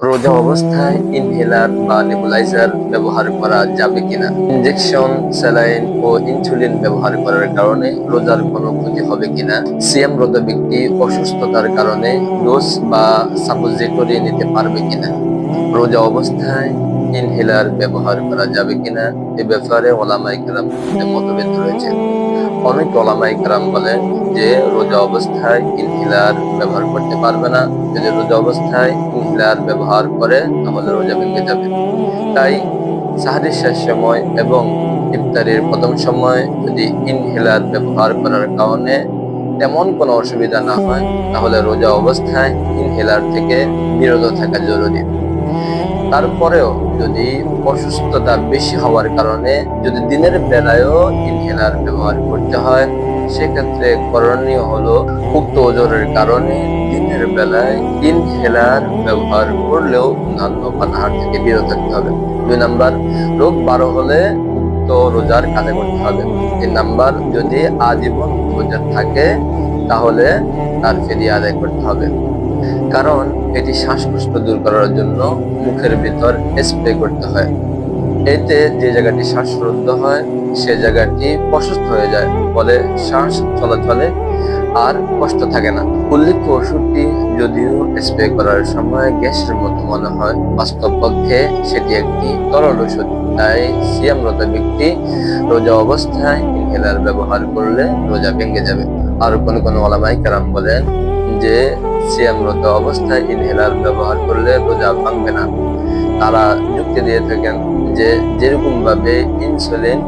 রোজা অবস্থায় ইনহেলার বা নেবুলাইজার ব্যবহার করা যাবে কিনা? ইনজেকশন স্যালাইন ও ইনসুলিন ব্যবহার করার কারণে রোজার কোনো ক্ষতি হবে কিনা? সিএমরত ব্যক্তি অসুস্থতার কারণে ডোজ বা সাপোজিটরি নিতে পারবে কিনা? রোজা অবস্থায় ইনহেলার ব্যবহার করা যাবে কিনা এ ব্যাপারে ওলামাই কেরাম মতভেদ রয়েছে। অনেক ওলামাই বলেন যে রোজা অবস্থায় ইনহেলার ব্যবহার করতে পারবে না। যদি রোজা অবস্থায় ইনহেলার ব্যবহার করে, তাহলে রোজা ভেঙে যাবে। তাই সাহারির শেষ সময় এবং ইফতারির প্রথম সময় যদি ইনহেলার ব্যবহার করার কারণে তেমন কোনো অসুবিধা না হয়, তাহলে রোজা অবস্থায় ইনহেলার থেকে বিরত থাকা জরুরি। তারপরেও যদি অসুস্থতা বেশি হওয়ার কারণে যদি দিনের বেলায়ও ইনহেলার ব্যবহার করতে হয়, সেক্ষেত্রে করণীয় হলো উক্ত ওজনের কারণে দিনের বেলায় ইনহেলার ব্যবহার করলেও অন্যান্য পানাহার থেকে বিরত থাকতে হবে। দুই নাম্বার, রোগ বারো হলে উক্ত রোজার কাজে করতে হবে। তিন নাম্বার, যদি আজীবন রোজা থাকে, তাহলে তার ফেরিয়ে আদায় করতে হবে। কারণ এটি শ্বাসকষ্ট দূর করার জন্য মুখের ভিতর স্প্রে করতে হয়। এতে যে জায়গাটি শ্বাসরুদ্ধ হয়, সে জায়গাটি প্রশস্ত হয়ে যায়, ফলে শ্বাস চলাচলে আর কষ্ট থাকে না। উল্লেখ্য ওষুধটি যদিও স্প্রে করার সময় গ্যাসের মতো মনে হয়, বাস্তব পক্ষে সেটি একটি তরল ওষুধ, তাই সিয়ামরত ব্যক্তি রোজা অবস্থায় ইনহেলার ব্যবহার করলে রোজা ভেঙে যাবে। আর কোন কোন ওলামাই কারাম বলেন যে সিয়ামরত অবস্থায় ইনহেলার ব্যবহার করলে রোজা ভাঙবে না। তারা যুক্তি দিয়ে থাকেন যে যেরকমভাবে ইনসুলিন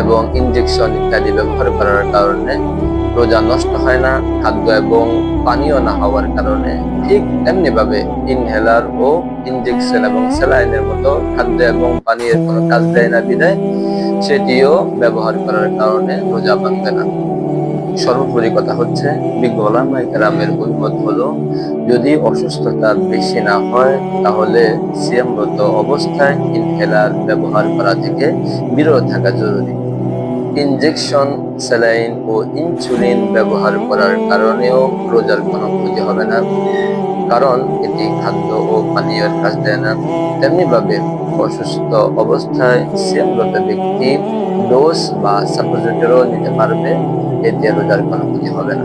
এবং ইনজেকশন ইত্যাদি ব্যবহার করার কারণে রোজা নষ্ট হয় না, খাদ্য এবং পানীয় না হওয়ার কারণে ঠিক তেমনি ভাবে ইনহেলার ও ইনজেকশন এবং স্যালাইনের মতো খাদ্য এবং পানীয়ের কোনো কাজ দেয় না বিদায় সেটিও ব্যবহার করার কারণে রোজা ভাঙবে না। সর্বোপরি কথা হচ্ছে বিজ্ঞলামাই গ্রামের অভিমত হলো, যদি অসুস্থতা বেশি না হয়, তাহলে সিএমরত অবস্থায় ইনহেলার ব্যবহার করা থেকে বিরত থাকা জরুরি। ইনজেকশন, স্যালাইন ও ইনসুলিন ব্যবহার করার কারণেও রোজার কোনো ক্ষতি হবে না, কারণ এটি খাদ্য ও পানীয়ের কাজ দেয় না। তেমনিভাবে অসুস্থ অবস্থায় সিএমরত ব্যক্তি ডোজ বা সাপোজিটরও নিতে পারবে। এতে রোজার কোনো ক্ষতি হবে না